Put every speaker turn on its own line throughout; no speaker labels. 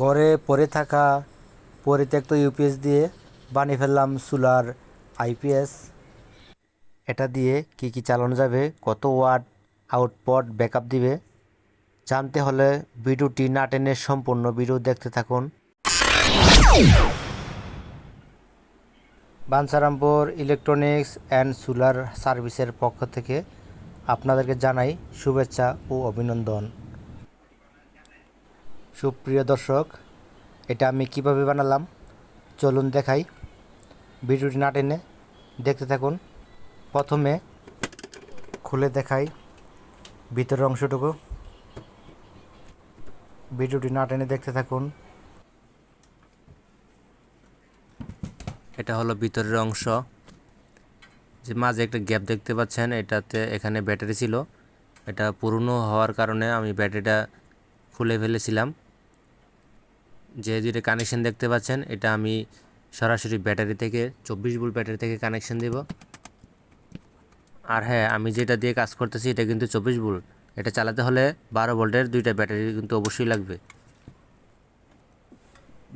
ঘরে পড়ে থাকা পরিত্যক্ত ইউপিএস দিয়ে বানিয়ে ফেললাম সোলার আইপিএস এটা দিয়ে কি কি চালানো যাবে, কত ওয়াট আউটপুট ব্যাকআপ দিবে, জানতে হলে ভিডিওটি না টেনে সম্পূর্ণ ভিডিও দেখতে থাকুন। বাঞ্ছারামপুর ইলেকট্রনিক্স অ্যান্ড সোলার সার্ভিসের পক্ষ থেকে আপনাদেরকে জানাই শুভেচ্ছা ও অভিনন্দন। সুপ্রিয় দর্শক, এটা আমি কীভাবে বানালাম? চলুন দেখাই। ভিডিওটি না টেনে দেখতে থাকুন। প্রথমে খুলে দেখাই ভিতরের অংশটুকু। ভিডিওটি না টেনে দেখতে থাকুন।
এটা হলো ভিতরের অংশ। যে মাঝে একটা গ্যাপ দেখতে পাচ্ছেন, এটাতে এখানে ব্যাটারি ছিল। এটা পুরনো হওয়ার কারণে আমি ব্যাটারিটা খুলে ফেলেছিলাম। যে দুইটা কানেকশন দেখতে পাচ্ছেন, এটা আমি সরাসরি ব্যাটারি থেকে, চব্বিশ ভোল্ট ব্যাটারি থেকে কানেকশন দেব। আর হ্যাঁ আমি যেটা দিয়ে কাজ করতেছি, এটা কিন্তু চব্বিশ ভোল্ট। এটা চালাতে হলে বারো ভোল্টের দুইটা ব্যাটারি কিন্তু অবশ্যই লাগবে।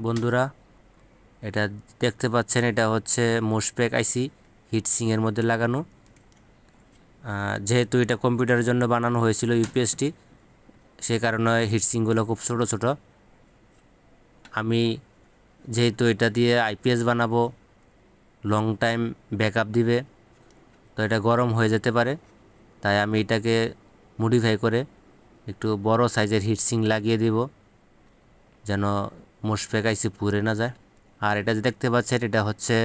বন্ধুরা, এটা দেখতে পাচ্ছেন, এটা হচ্ছে মোশপ্যাক আইসি হিটসিংয়ের মধ্যে লাগানো। যেহেতু এটা কম্পিউটারের জন্য বানানো হয়েছিল ইউপিএসটি, সে কারণে হিটসিংগুলো খুব ছোট ছোট। আমি যেহেতু এটা দিয়ে আইপিএস বানাবো লং টাইম ব্যাকআপ দিবে, তো এটা গরম হয়ে যেতে পারে। তাই আমি এটাকে মডিফাই করে একটু বড় সাইজের হিটসিং লাগিয়ে দিব, যেন মোশপ্যাক আইসি পুড়ে না যায়। আর এটা যে দেখতে পাচ্ছেন, এটা হচ্ছে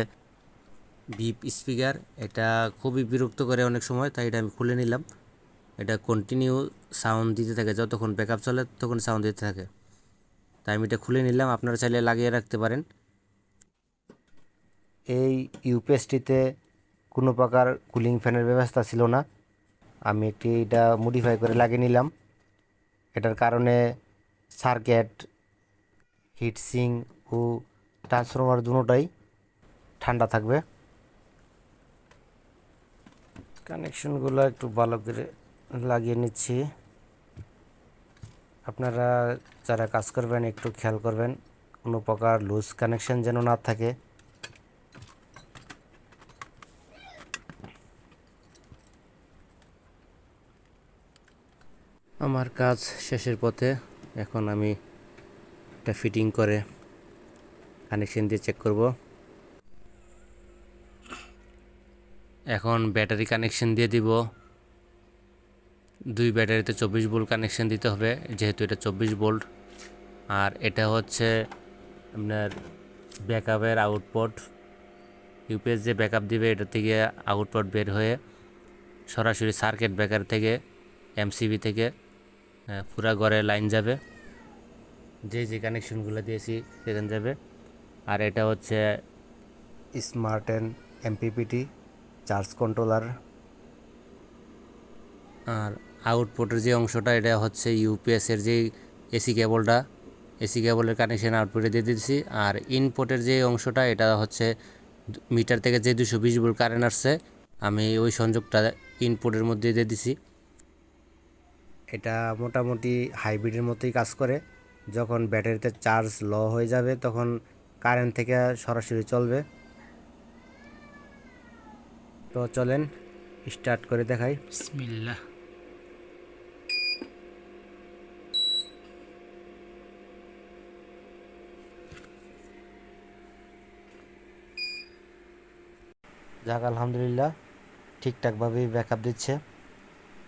বিপ স্পিকার এটা খুবই বিরক্ত করে অনেক সময়, তাই এটা আমি খুলে নিলাম। এটা কন্টিনিউ সাউন্ড দিতে থাকে, যতক্ষণ ব্যাকআপ চলে তখন সাউন্ড দিতে থাকে। তাই আমি এটা খুলে নিলাম, আপনারা চাইলে লাগিয়ে রাখতে পারেন।
এই ইউপিএসটিতে কোনো প্রকার কুলিং ফ্যানের ব্যবস্থা ছিল না। আমি একটি এটা মডিফাই করে লাগিয়ে নিলাম। এটার কারণে সার্কিট হিটসিং ও ট্রান্সফরমার দুটোটাই ঠান্ডা থাকবে। কানেকশনগুলো একটু ভালো করে লাগিয়ে নিচ্ছি। আপনারা যারা কাজ করবেন, একটু খেয়াল করবেন, কোনো প্রকার লুজ কানেকশন যেন না থাকে।
আমার কাজ শেষের পথে, এখন আমি এটা ফিটিং করে কানেকশন দিয়ে চেক করব। এখন ব্যাটারি কানেকশন দিয়ে দিব। দুই ব্যাটারিতে চব্বিশ ভোল্ট কানেকশন দিতে হবে, যেহেতু এটা চব্বিশ ভোল্ট আর এটা হচ্ছে আপনার ব্যাকআপের আউটপুট। ইউপিএস যে ব্যাকআপ দিবে, এটা থেকে আউটপুট বের হয়ে সরাসরি সার্কিট ব্রেকার থেকে, এমসিবি থেকে পুরা ঘরে লাইন যাবে। যে যে কানেকশনগুলো দিয়েছি, সেখানে যাবে। আর এটা হচ্ছে
smart and MPPT, charge controller.
আর আউটপুটের যে অংশটা এটা হচ্ছে ইউপিএসের যে এসি কেবলটা। এসি কেবলের কানেকশন আউটপুটে দিয়ে দিচ্ছি আর ইনপুটের যে অংশটা এটা হচ্ছে দু- মিটার থেকে যে দুশো বিশ ভোল্ট কারেন্ট আসছে আমি ওই সংযোগটা ইনপুটের মধ্যে দিয়ে দিছি।
এটা মোটামুটি হাইব্রিডের মতোই কাজ করে। যখন ব্যাটারিতে চার্জ ল হয়ে যাবে তখন কারেন্ট থেকে সরাসরি চলবে। তো চলেন স্টার্ট করে দেখাই।
বিসমিল্লাহ।
যাক, আলহামদুলিল্লাহ, ঠিকঠাকভাবেই ব্যাকআপ দিচ্ছে।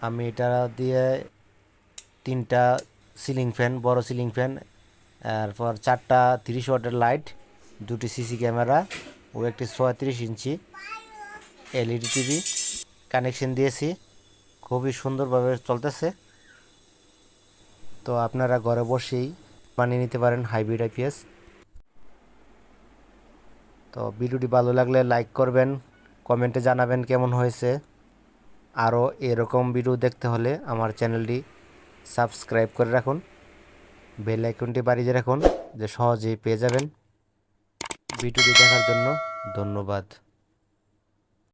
আমি এটা দিয়ে তিনটা সিলিং ফ্যান বড় সিলিং ফ্যান এরপর চারটা তিরিশ ওয়াটের লাইট দুটি সিসি ক্যামেরা ও একটি ছয়ত্রিশ ইঞ্চি এলইডি টিভি কানেকশন দিয়েছি। খুবই সুন্দরভাবে চলতেছে। তো আপনারা ঘরে বসেই বানিয়ে নিতে পারেন হাইব্রিড আইপিএস তো ভিডিওটি ভালো লাগলে লাইক করবেন কমেন্টে জানাবেন কেমন হয়েছে। আরও এরকম ভিডিও দেখতে হলে আমার চ্যানেলটি সাবস্ক্রাইব করে রাখুন। বেল আইকনটি বাড়িয়ে রাখুন যে সহজেই পেয়ে যাবেন। ভিডিওটি দেখার জন্য ধন্যবাদ।